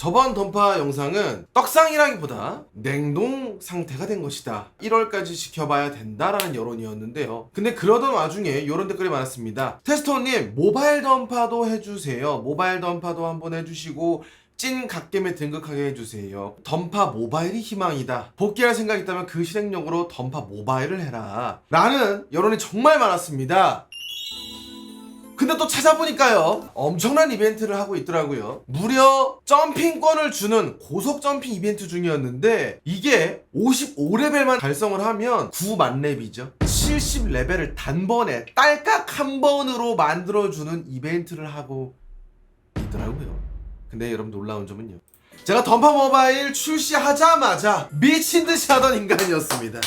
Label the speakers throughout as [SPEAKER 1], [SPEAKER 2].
[SPEAKER 1] 저번 던파 영상은 떡상이라기보다 냉동 상태가 된 것이다. 1월까지 지켜봐야 된다라는 여론이었는데요. 근데 그러던 와중에 이런 댓글이 많았습니다. 테스터님 모바일 던파도 해주세요. 모바일 던파도 한번 해주시고 찐 갓겜에 등극하게 해주세요. 던파 모바일이 희망이다. 복귀할 생각 있다면 그 실행력으로 던파 모바일을 해라. 라는 여론이 정말 많았습니다. 근데 또 찾아보니까요 엄청난 이벤트를 하고 있더라고요. 무려 점핑권을 주는 고속 점핑 이벤트 중이었는데 이게 55레벨만 달성을 하면 9만 렙이죠. 70레벨을 단번에 딸깍 한 번으로 만들어주는 이벤트를 하고 있더라고요. 근데 여러분 놀라운 점은요. 제가 던파 모바일 출시하자마자 미친 듯이 하던 인간이었습니다.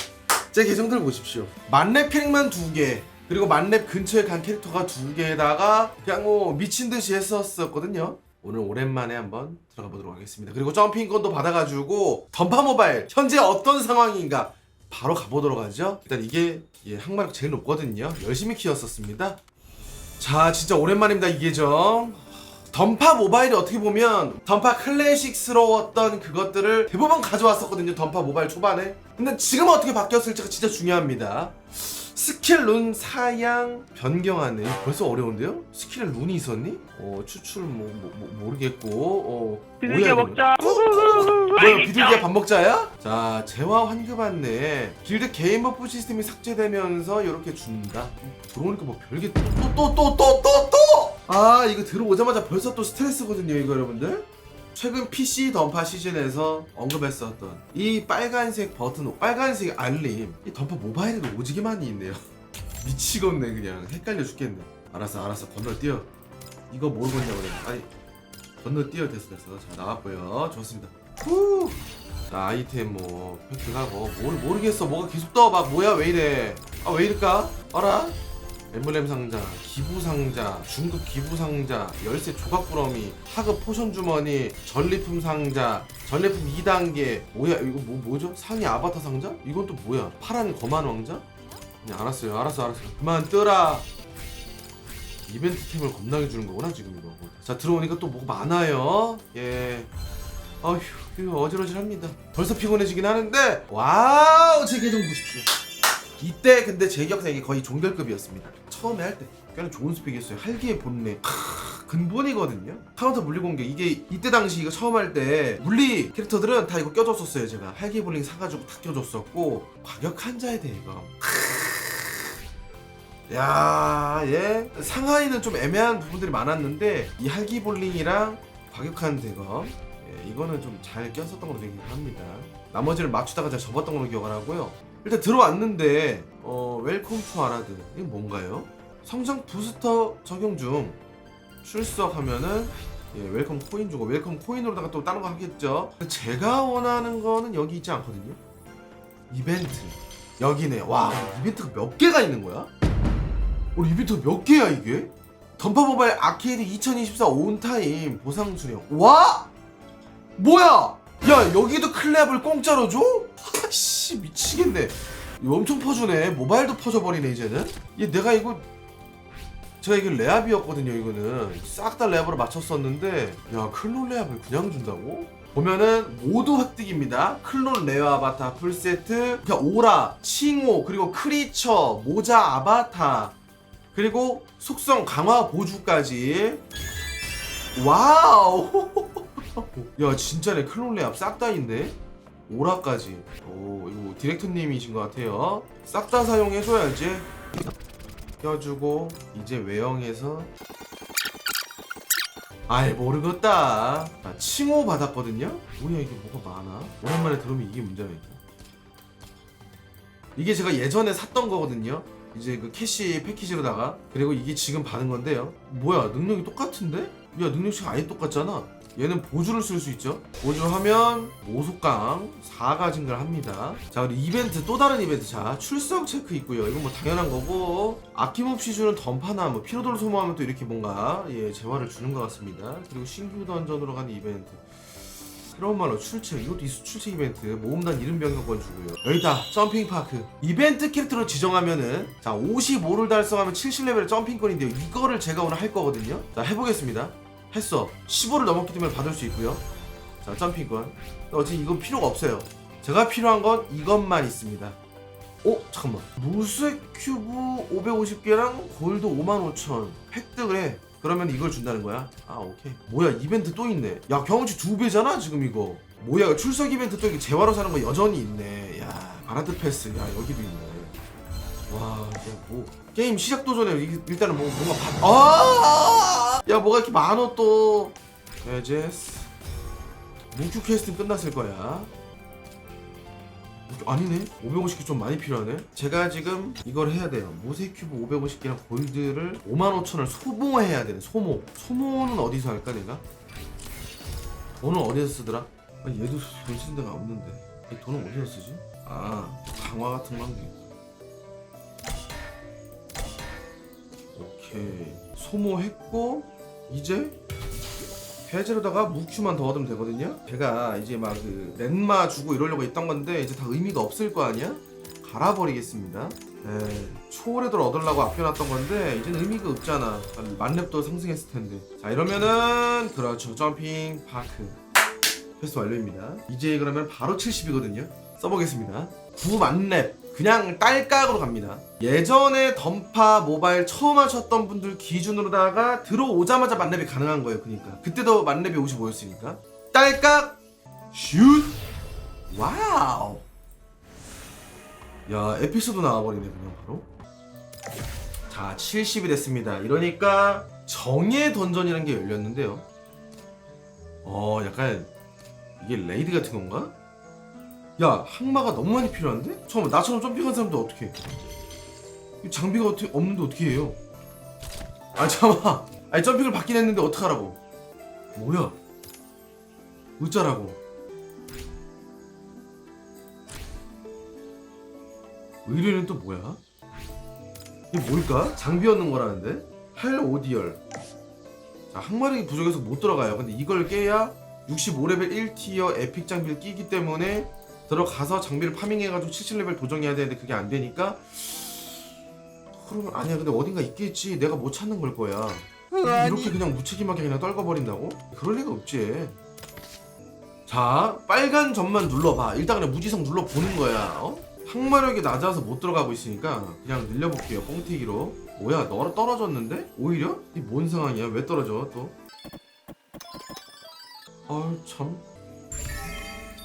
[SPEAKER 1] 제 계정들 보십시오. 만렙 캐릭만 두개 그리고 만렙 근처에 간 캐릭터가 두 개에다가 그냥 뭐 미친 듯이 했었었거든요. 오늘 오랜만에 한번 들어가 보도록 하겠습니다. 그리고 점핑권도 받아가지고 던파 모바일 현재 어떤 상황인가 바로 가보도록 하죠. 일단 이게 예, 항마력 제일 높거든요. 열심히 키웠었습니다. 자, 진짜 오랜만입니다 이 계정. 던파 모바일이 어떻게 보면 던파 클래식스러웠던 그것들을 대부분 가져왔었거든요. 던파 모바일 초반에. 근데 지금 어떻게 바뀌었을지가 진짜 중요합니다. 스킬 룬 사양 변경하네. 벌써 어려운데요? 스킬에 룬이 있었니? 어 추출 뭐, 뭐, 뭐 모르겠고 어
[SPEAKER 2] 비둘기
[SPEAKER 1] 뭐야,
[SPEAKER 2] 먹자.
[SPEAKER 1] 뭐야 비둘기야 밥 먹자야? 자 재화 환급 안내 길드 개인 버프 시스템이 삭제되면서 이렇게 준다 들어오니까 뭐 별게 또 또 또 또 또또 아 이거 들어오자마자 벌써 또 스트레스거든요 이거 여러분들 최근 PC 던파 시즌에서 언급했었던 이 빨간색 버튼 빨간색 알림 이 던파 모바일에도 오지게 많이 있네요. 미치겠네 그냥. 헷갈려 죽겠네. 알았어 알았어. 건너 뛰어. 이거 뭘 건냐 그래 아니 건너 뛰어. 됐어 됐어. 자 나왔고요. 좋습니다. 후. 자 아이템 뭐 획득하고. 뭘 모르겠어. 뭐가 계속 떠. 막 뭐야 왜 이래. 아 왜 이럴까? 알아 엠블렘 상자, 기부 상자, 중급 기부 상자, 열쇠 조각 꾸러미, 하급 포션 주머니, 전리품 상자, 전리품 2단계. 뭐야 이거 뭐 뭐죠? 상위 아바타 상자? 이건 또 뭐야? 파란 거만 왕자? 그냥 알았어요, 알았어, 알았어. 그만 뜨라. 이벤트 템을 겁나게 주는 거구나 지금 이거. 자 들어오니까 또 뭐가 많아요. 예. 어휴, 어지러질합니다. 벌써 피곤해지긴 하는데, 와우, 제 계정 보십시오. 이때 근데 제 기억상에 거의 종결급이었습니다. 처음에 할 때. 꽤나 좋은 스펙이었어요. 할기의 본래. 크, 근본이거든요. 카운터 물리 공격. 이게 이때 당시 이거 처음 할 때 물리 캐릭터들은 다 이거 껴줬었어요. 제가 할기의 본링 사가지고 다 껴줬었고 과격 한자에 대해 이거. 크. 야, 예. 상하이는 좀 애매한 부분들이 많았는데 이 할기 볼링이랑 과격한 대검 예, 이거는 좀 잘 꼈었던 걸로 되긴 합니다. 나머지를 맞추다가 제가 접었던 걸로 기억을 하고요. 일단 들어왔는데 어 웰컴 투 아라드 이게 뭔가요? 성장 부스터 적용 중 출석하면은 예 웰컴 코인 주고 웰컴 코인으로다가 또 다른 거 하겠죠. 제가 원하는 거는 여기 있지 않거든요. 이벤트 여기네. 와 이벤트가 몇 개가 있는 거야? 우리 이벤트 몇 개야 이게? 던파 모바일 아케이드 2024 온타임 보상 수령. 와! 뭐야? 야 여기도 클랩을 공짜로 줘? 아씨 미치겠네. 엄청 퍼주네. 모바일도 퍼져버리네 이제는. 얘 내가 이거 제가 이게 레압이었거든요 이거는 싹다 레압으로 맞췄었는데 야 클론 레압을 그냥 준다고? 보면은 모두 획득입니다 클론 레어 아바타 풀세트 그냥 오라, 칭호 그리고 크리처, 모자 아바타 그리고 속성 강화 보주까지 와우 야 진짜네 클론 레압 싹다 있네? 오라까지. 오 이거 디렉터님이신 것 같아요. 싹 다 사용해줘야지 껴주고 이제 외형에서. 아이 모르겠다. 아, 칭호 받았거든요? 뭐야 이게 뭐가 많아? 오랜만에 들으면 이게 있다 이게 제가 예전에 샀던 거거든요. 이제 그 캐시 패키지로다가. 그리고 이게 지금 받은 건데요. 뭐야 능력이 똑같은데? 야 능력치가 아예 똑같잖아 얘는 보조를 쓸 수 있죠. 보조하면 모속강 4가 증가를 합니다. 자 그리고 이벤트 또 다른 이벤트. 자 출석 체크 있고요. 이건 뭐 당연한 거고. 아낌없이 주는 던파나 뭐 피로도를 소모하면 또 이렇게 뭔가 예 재화를 주는 것 같습니다. 그리고 신규 던전으로 가는 이벤트. 그런 말로 출첵 이것도 이수 출첵 이벤트. 모험단 이름 변경권 주고요. 여기다 점핑 파크. 이벤트 캐릭터로 지정하면은 자 55를 달성하면 70레벨의 점핑권인데요. 이거를 제가 오늘 할 거거든요. 자 해보겠습니다 했어. 15를 넘었기 때문에 받을 수 있고요. 자 점핑권. 어차피 이건 필요가 없어요. 제가 필요한 건 이것만 있습니다. 어? 잠깐만. 무쇠 큐브 550개랑 골드 55,000 획득을 해. 그러면 이걸 준다는 거야? 아 오케이. 뭐야 이벤트 또 있네. 야 경험치 두 배잖아 지금 이거. 뭐야 출석 이벤트 또 이게 재화로 사는 거 여전히 있네. 야 바라드 패스. 야 여기도 있네. 와, 야, 뭐. 게임 시작도 전에 이- 일단은 뭐 뭔가 바... 아! 야, 뭐가 이렇게 많어 또. 에제스. 뭉큐 퀘스트 끝났을 거야. 아니네. 550개 좀 많이 필요하네. 제가 지금 이걸 해야 돼요. 모세 큐브 550개랑 골드를 55,000을 소모해야 되네. 소모. 소모는 어디서 할까 내가? 돈은 어디서 쓰더라? 아, 얘도 돈 쓰는 데가 없는데. 이 돈은 어디서 쓰지? 아, 강화 같은 건 게. 오케이 소모했고 이제 해제로다가 무큐만 더 얻으면 되거든요. 제가 이제 막 그 렌마 주고 이러려고 했던 건데 이제 다 의미가 없을 거 아니야? 갈아버리겠습니다. 에 초월에들 얻으려고 아껴놨던 건데 이제는 의미가 없잖아. 만렙도 상승했을 텐데. 자 이러면은 그렇죠. 점핑 파크. 퀘스트 완료입니다. 이제 그러면 바로 70이거든요. 써보겠습니다. 9만렙 그냥 딸깍으로 갑니다. 예전에 던파 모바일 처음 하셨던 분들 기준으로다가 들어오자마자 만렙이 가능한 거예요 그러니까. 그때도 만렙이 55였으니까. 딸깍 슛! 와우! 야 에피소드 나와버리네 그냥 바로. 자 70이 됐습니다. 이러니까 정의 던전이라는 게 열렸는데요. 어 약간 이게 레이드 같은 건가? 야 항마가 너무 많이 필요한데? 잠깐만 나처럼 점핑한 사람도 어떻게 해? 장비가 어떻게 없는데 어떻게 해요? 아 잠깐만 아니 점핑을 받긴 했는데 어떡하라고 뭐야 어쩌라고 의뢰는 또 뭐야? 이게 뭘까? 장비 얻는 거라는데? 할 오디얼 자 항마력이 부족해서 못 들어가요 근데 이걸 깨야 65레벨 1티어 에픽 장비를 끼기 때문에 들어가서 장비를 파밍해가지고 70레벨 도정해야 되는데 그게 안 되니까 그러면 아니야. 근데 어딘가 있겠지. 내가 못 찾는 걸 거야. 이렇게 그냥 무책임하게 그냥 떨궈버린다고? 그럴 리가 없지. 자 빨간 점만 눌러봐. 일단 그냥 무지성 눌러보는 거야. 어? 항마력이 낮아서 못 들어가고 있으니까 그냥 늘려볼게요 뻥튀기로. 뭐야 너 떨어졌는데? 오히려? 이 뭔 상황이야? 왜 떨어져 또? 아유 참.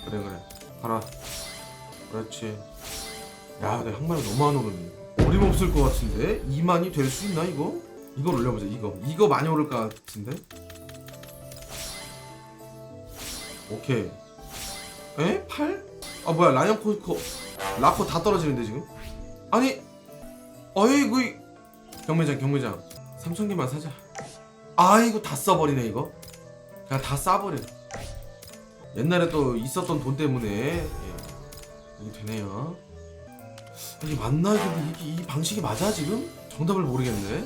[SPEAKER 1] 그래 그래 가라 그렇지 야내 항마력 너무 안 오르네 어림없을 것 같은데? 2만이 될 수 있나 이거? 이걸 올려보자 이거 이거 많이 오를 것 같은데? 오케이 에? 8? 아 뭐야 라이언 코코 라코 다 떨어지는데 지금? 아니 어이구 이- 경매장 경매장 3천개만 사자 아이고 다 써버리네 이거 그냥 다 싸버려 옛날에 또 있었던 돈 때문에 예, 이게 되네요. 이게 맞나 이게, 이게 이 방식이 맞아 지금? 정답을 모르겠네.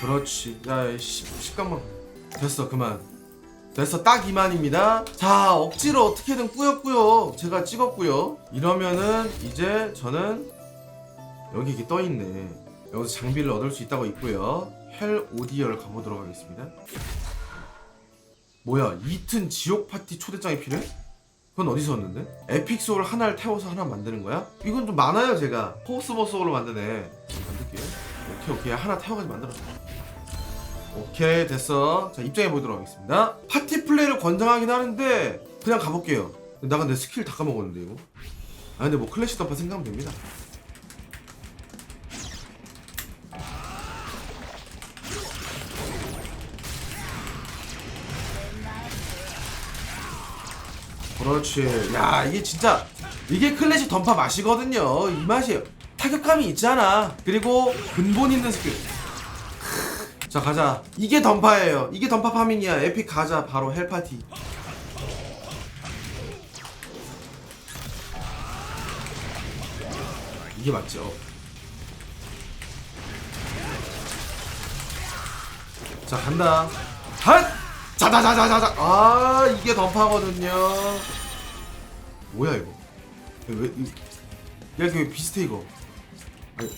[SPEAKER 1] 그렇지. 야 10, 10강만. 됐어 그만. 됐어 딱 2만입니다. 자 억지로 어떻게든 꾸역꾸역 제가 찍었고요. 이러면은 이제 저는 여기 이렇게 떠 있네. 여기서 장비를 얻을 수 있다고 있고요. 헬 오디얼 가보도록 하겠습니다 뭐야 이튼 지옥 파티 초대장이 필요해? 그건 어디서 얻는데? 에픽 소울 하나를 태워서 하나 만드는 거야? 이건 좀 많아요 제가. 포스버 소울로 만드네. 만들게요 오케이 오케이. 하나 태워가지고 만들어줘. 오케이 됐어. 자 입장해 보도록 하겠습니다. 파티 플레이를 권장하긴 하는데 그냥 가볼게요. 나 근데 스킬 다 까먹었는데 이거? 아 근데 뭐 클래식 던파 생각하면 됩니다 그렇지. 야 이게 진짜 이게 클래식 던파 맛이거든요. 이 맛이에요 타격감이 있잖아. 그리고 근본 있는 스킬. 자 가자. 이게 던파예요. 이게 던파 파밍이야. 에픽 가자. 바로 헬파티. 이게 맞죠? 자 간다. 핫 자자자자자자. 아 이게 던파거든요. 뭐야 이거? 왜 이- 야 이거 왜 비슷해 이거. 아니,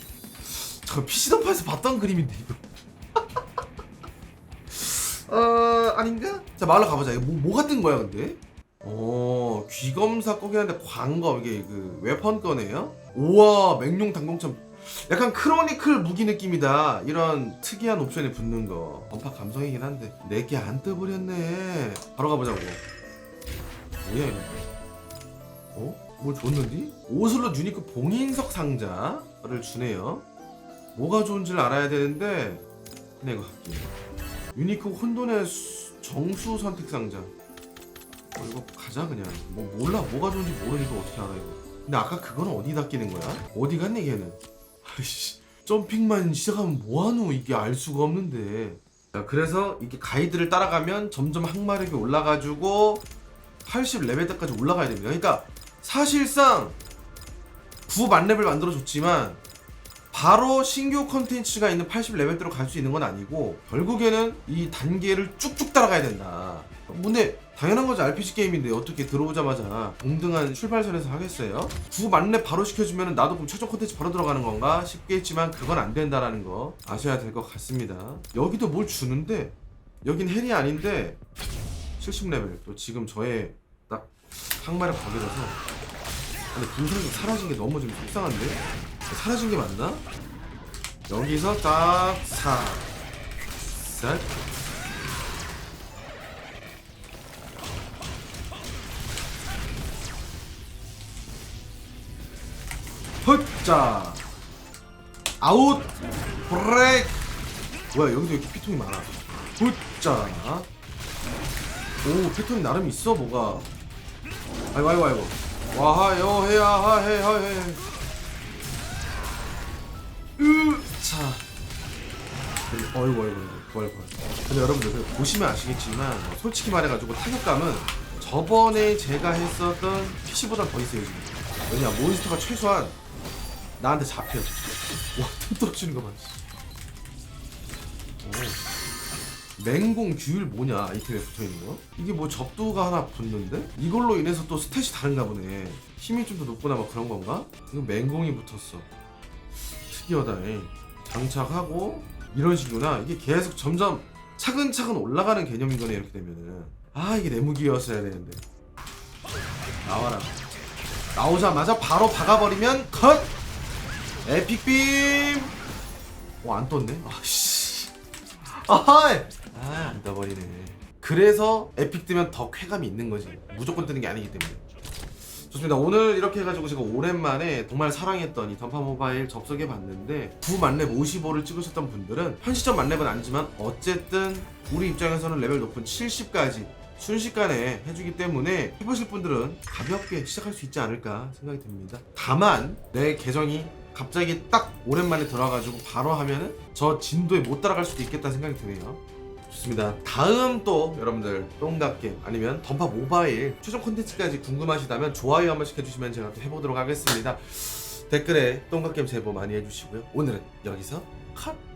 [SPEAKER 1] 잠깐 PC 던파에서 봤던 그림인데 이거. 어 아닌가? 자 마을로 가보자. 이거 뭐, 뭐가 뜬 거야 근데? 어 귀검사 거긴 한데 광검 이게 그 웨펀 거네요? 우와 맹룡 당공참 약간 크로니클 무기 느낌이다. 이런 특이한 옵션이 붙는 거. 언파 감성이긴 한데. 내게 안 떠버렸네. 바로 가보자고. 뭐야 이거? 어? 뭘 줬는디? 오슬로 유니크 봉인석 상자를 주네요. 뭐가 좋은지를 알아야 되는데. 그냥 이거 할게 유니크 혼돈의 수- 정수 선택 상자. 어, 이거 가자 그냥. 뭐 몰라. 뭐가 좋은지 모르니까 어떻게 알아 이거 근데 아까 그건 어디다 끼는 거야? 어디 갔니 걔는 아이씨 점핑만 시작하면 뭐하노? 이게 알 수가 없는데. 자, 그래서 이게 가이드를 따라가면 점점 항마력이 올라가지고 80레벨까지 올라가야 됩니다. 그러니까 사실상 9 만렙을 만들어줬지만 바로 신규 컨텐츠가 있는 80레벨대로 갈 수 있는 건 아니고 결국에는 이 단계를 쭉쭉 따라가야 된다. 근데 당연한 거지 RPG 게임인데 어떻게 들어오자마자 동등한 출발선에서 하겠어요? 9 만렙 바로 시켜주면 나도 그럼 최종 컨텐츠 바로 들어가는 건가 싶겠지만 그건 안 된다라는 거 아셔야 될 것 같습니다. 여기도 뭘 주는데 여긴 헬이 아닌데 70레벨 또 지금 저의 딱 항마력 거기라서 근데 분석이 사라진 게 너무 좀 속상한데? 사라진 게 맞나? 여기서 딱 사, 셋. 헛자. 아웃. 브레이크. 뭐야 여기도 이렇게 피통이 많아. 헛자. 오 패턴이 나름 있어 뭐가. 아이고 아이고 아이고. 와하요 해야 하해 하해 으차 어이구 어이구 부활 부활 근데 여러분들 그 보시면 아시겠지만 뭐 솔직히 말해가지고 타격감은 저번에 제가 했었던 PC보다 더 있어요 지금 왜냐 몬스터가 최소한 나한테 잡혀 와템 떨어지는 거 봐. 오. 맹공 규율 뭐냐 아이템에 붙어있는 거? 이게 뭐 접두가 하나 붙는데? 이걸로 인해서 또 스탯이 다른가 보네 힘이 좀 더 높거나 뭐 그런 건가? 이거 맹공이 붙었어 특이하다 잉. 장착하고 이런 식이구나. 이게 계속 점점 차근차근 올라가는 개념인 거네 이렇게 되면은. 아 이게 내 무기였어야 되는데. 나와라. 나오자마자 바로 박아버리면 컷! 에픽빔! 어안 떴네? 아씨. 아하이! 아안 떠버리네. 그래서 에픽 뜨면 더 쾌감이 있는 거지. 무조건 뜨는 게 아니기 때문에 좋습니다. 오늘 이렇게 해가지고 제가 오랜만에 정말 사랑했던 이 던파 모바일 접속해 봤는데 9 만렙 55를 찍으셨던 분들은 현 시점 만렙은 아니지만 어쨌든 우리 입장에서는 레벨 높은 70까지 순식간에 해주기 때문에 해보실 분들은 가볍게 시작할 수 있지 않을까 생각이 듭니다. 다만 내 계정이 갑자기 딱 오랜만에 들어와가지고 바로 하면은 저 진도에 못 따라갈 수도 있겠다 생각이 드네요. 좋습니다. 다음 또 여러분들 똥갑게 아니면 던파 모바일 최종 콘텐츠까지 궁금하시다면 좋아요 한 번씩 해주시면 제가 또 해보도록 하겠습니다. 댓글에 똥갑게임 제보 많이 해주시고요. 오늘은 여기서 컷!